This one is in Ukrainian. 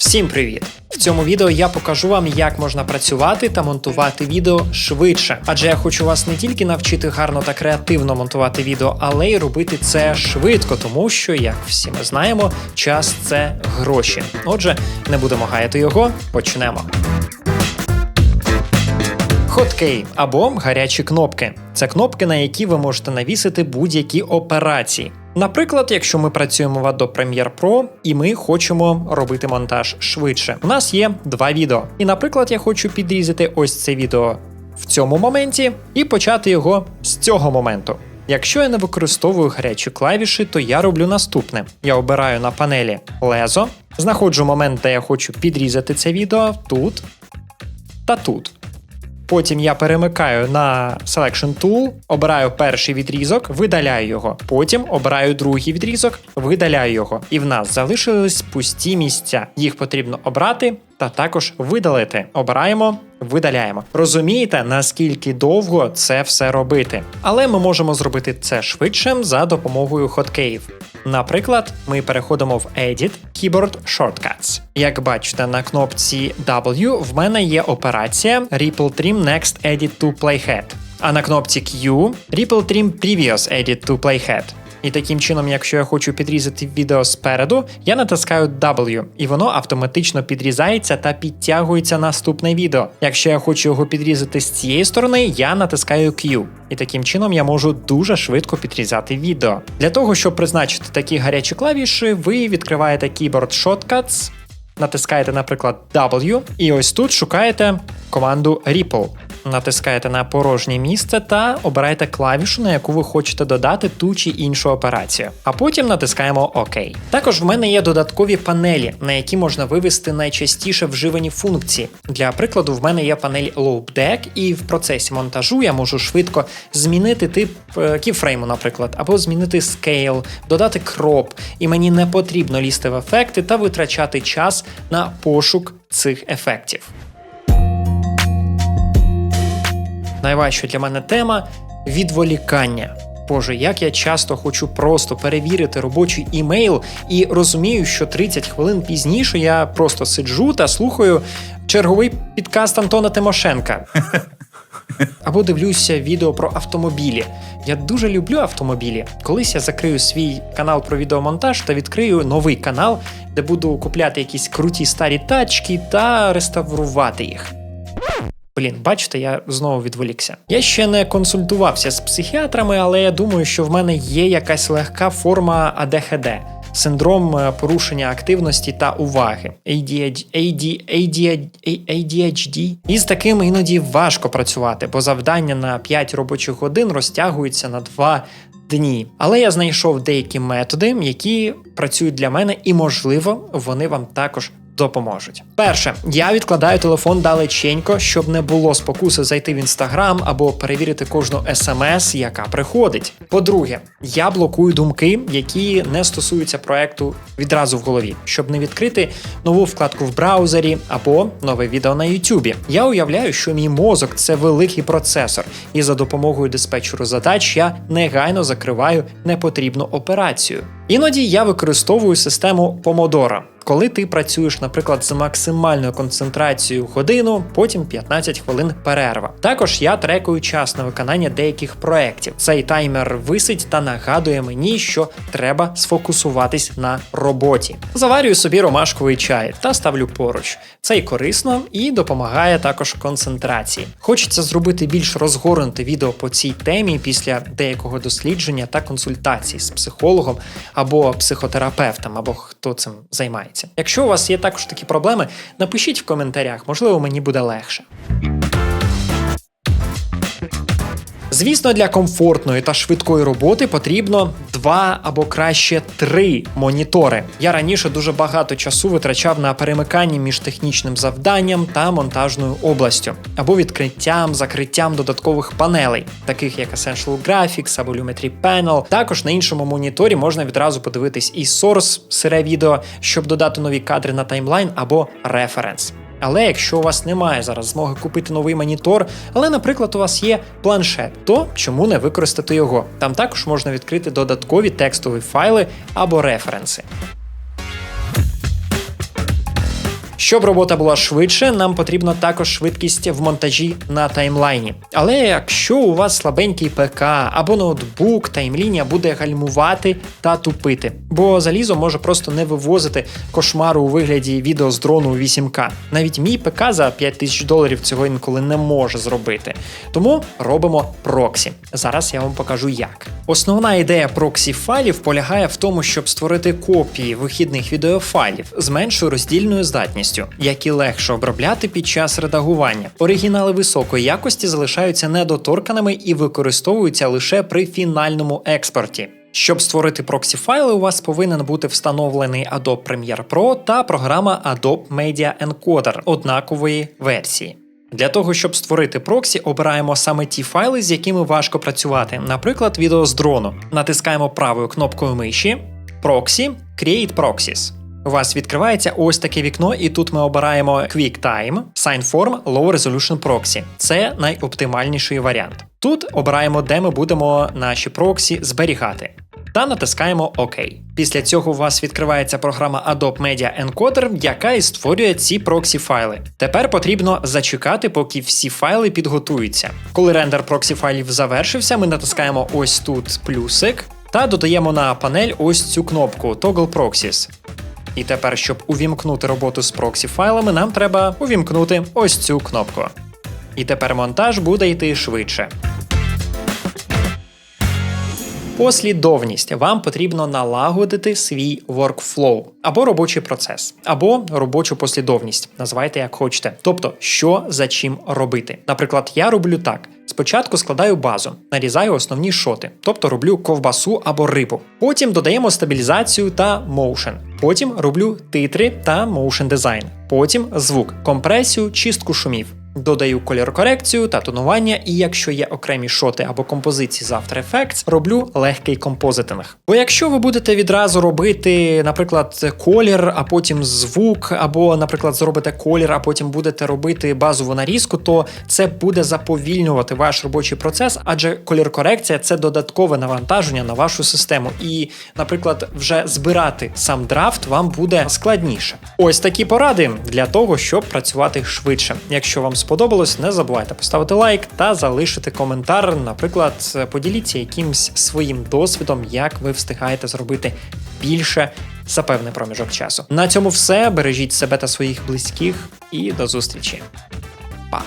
Всім привіт! В цьому відео я покажу вам, як можна працювати та монтувати відео швидше. Адже я хочу вас не тільки навчити гарно та креативно монтувати відео, але й робити це швидко, тому що, як всі ми знаємо, час це гроші. Отже, не будемо гаяти його, почнемо. Хоткей або гарячі кнопки це кнопки, на які ви можете навісити будь-які операції. Наприклад, якщо ми працюємо в Adobe Premiere Pro і ми хочемо робити монтаж швидше. У нас є два відео. І, наприклад, я хочу підрізати ось це відео в цьому моменті і почати його з цього моменту. Якщо я не використовую гарячі клавіші, то я роблю наступне: я обираю на панелі лезо, знаходжу момент, де я хочу підрізати це відео тут та тут. Потім я перемикаю на Selection Tool, обираю перший відрізок, видаляю його. Потім обираю другий відрізок, видаляю його. І в нас залишились пусті місця. Їх потрібно обрати та також видалити. Обираємо, видаляємо. Розумієте, наскільки довго це все робити. Але ми можемо зробити це швидше за допомогою хоткеїв. Наприклад, ми переходимо в Edit Keyboard Shortcuts. Як бачите, на кнопці W в мене є операція Ripple Trim Next Edit to Playhead, а на кнопці Q Ripple Trim Previous Edit to Playhead. І таким чином, якщо я хочу підрізати відео спереду, я натискаю W, і воно автоматично підрізається та підтягується наступне відео. Якщо я хочу його підрізати з цієї сторони, я натискаю Q. І таким чином я можу дуже швидко підрізати відео. Для того, щоб призначити такі гарячі клавіші, ви відкриваєте Keyboard Shortcuts, натискаєте, наприклад, W, і ось тут шукаєте команду Ripple. Натискаєте на порожнє місце та обираєте клавішу, на яку ви хочете додати ту чи іншу операцію. А потім натискаємо ОК. Також в мене є додаткові панелі, на які можна вивести найчастіше вживані функції. Для прикладу, в мене є панель Loop Deck, і в процесі монтажу я можу швидко змінити тип кіфрейму, наприклад, або змінити скейл, додати кроп, і мені не потрібно лізти в ефекти та витрачати час на пошук цих ефектів. Найважча для мене тема відволікання. Боже, як я часто хочу просто перевірити робочий імейл і розумію, що 30 хвилин пізніше я просто сиджу та слухаю черговий підкаст Антона Тимошенка. Або дивлюся відео про автомобілі. Я дуже люблю автомобілі. Колись я закрию свій канал про відеомонтаж та відкрию новий канал, де буду купляти якісь круті старі тачки та реставрувати їх. Блін, бачите, я знову відволікся. Я ще не консультувався з психіатрами, але я думаю, що в мене є якась легка форма АДХД. Синдром е, порушення активності та уваги ADHD, ADHD, ADHD. І з таким іноді важко працювати, бо завдання на 5 робочих годин розтягуються на 2 дні. Але я знайшов деякі методи, які працюють для мене, і можливо вони вам також допоможуть. Перше, я відкладаю телефон далеченько, щоб не було спокуси зайти в інстаграм або перевірити кожну смс, яка приходить. По-друге, я блокую думки, які не стосуються проекту відразу в голові, щоб не відкрити нову вкладку в браузері або нове відео на Ютубі. Я уявляю, що мій мозок це великий процесор, і за допомогою диспетчеру задач я негайно закриваю непотрібну операцію. Іноді я використовую систему Pomodoro. Коли ти працюєш, наприклад, з максимальною концентрацією годину, потім 15 хвилин перерва. Також я трекую час на виконання деяких проєктів. Цей таймер висить та нагадує мені, що треба сфокусуватись на роботі. Заварюю собі ромашковий чай та ставлю поруч. Це й корисно і допомагає також концентрації. Хочеться зробити більш розгорнуте відео по цій темі після деякого дослідження та консультацій з психологом або психотерапевтом, або хто цим займається. Якщо у вас є також такі проблеми, напишіть в коментарях, можливо, мені буде легше. Звісно, для комфортної та швидкої роботи потрібно два або краще три монітори. Я раніше дуже багато часу витрачав на перемикання між технічним завданням та монтажною областю, або відкриттям, закриттям додаткових панелей, таких як Essential Graphics або Lumetri Panel. Також на іншому моніторі можна відразу подивитись і Source сире відео, щоб додати нові кадри на таймлайн або референс. Але якщо у вас немає зараз змоги купити новий монітор, але, наприклад, у вас є планшет, то чому не використати його? Там також можна відкрити додаткові текстові файли або референси. Щоб робота була швидше, нам потрібно також швидкість в монтажі на таймлайні. Але якщо у вас слабенький ПК або ноутбук, таймлінія буде гальмувати та тупити, бо залізо може просто не вивозити кошмару у вигляді відео з дрону у 8К. Навіть мій ПК за 5000 доларів цього інколи не може зробити. Тому робимо проксі. Зараз я вам покажу як. Основна ідея проксі файлів полягає в тому, щоб створити копії вихідних відеофайлів з меншою роздільною здатністю, які легше обробляти під час редагування. Оригінали високої якості залишаються недоторканими і використовуються лише при фінальному експорті. Щоб створити проксі файли, у вас повинен бути встановлений Adobe Premiere Pro та програма Adobe Media Encoder однакової версії. Для того, щоб створити проксі, обираємо саме ті файли, з якими важко працювати, наприклад, відео з дрону. Натискаємо правою кнопкою миші Proxy Create Proxies. У вас відкривається ось таке вікно, і тут ми обираємо QuickTime, SignForm, Low Resolution Proxy. Це найоптимальніший варіант. Тут обираємо, де ми будемо наші проксі зберігати. Та натискаємо ОК. Після цього у вас відкривається програма Adobe Media Encoder, яка і створює ці проксі файли. Тепер потрібно зачекати, поки всі файли підготуються. Коли рендер проксі файлів завершився, ми натискаємо ось тут плюсик та додаємо на панель ось цю кнопку Toggle Proxies. І тепер, щоб увімкнути роботу з проксі файлами, нам треба увімкнути ось цю кнопку. І тепер монтаж буде йти швидше. Послідовність вам потрібно налагодити свій workflow або робочий процес, або робочу послідовність, називайте як хочете. Тобто, що за чим робити. Наприклад, я роблю так: спочатку складаю базу, нарізаю основні шоти, тобто роблю ковбасу або рибу. Потім додаємо стабілізацію та моушен. Потім роблю титри та моушен дизайн. Потім звук, компресію, чистку шумів. Додаю кольор-корекцію та тонування, і якщо є окремі шоти або композиції з After Effects, роблю легкий композитинг. Бо якщо ви будете відразу робити, наприклад, колір, а потім звук, або, наприклад, зробите колір, а потім будете робити базову нарізку, то це буде заповільнювати ваш робочий процес, адже колір-корекція це додаткове навантаження на вашу систему. І, наприклад, вже збирати сам драфт вам буде складніше. Ось такі поради для того, щоб працювати швидше. Якщо вам сподобалось, не забувайте поставити лайк та залишити коментар. Наприклад, поділіться якимсь своїм досвідом, як ви встигаєте зробити більше за певний проміжок часу. На цьому все. Бережіть себе та своїх близьких і до зустрічі. Па!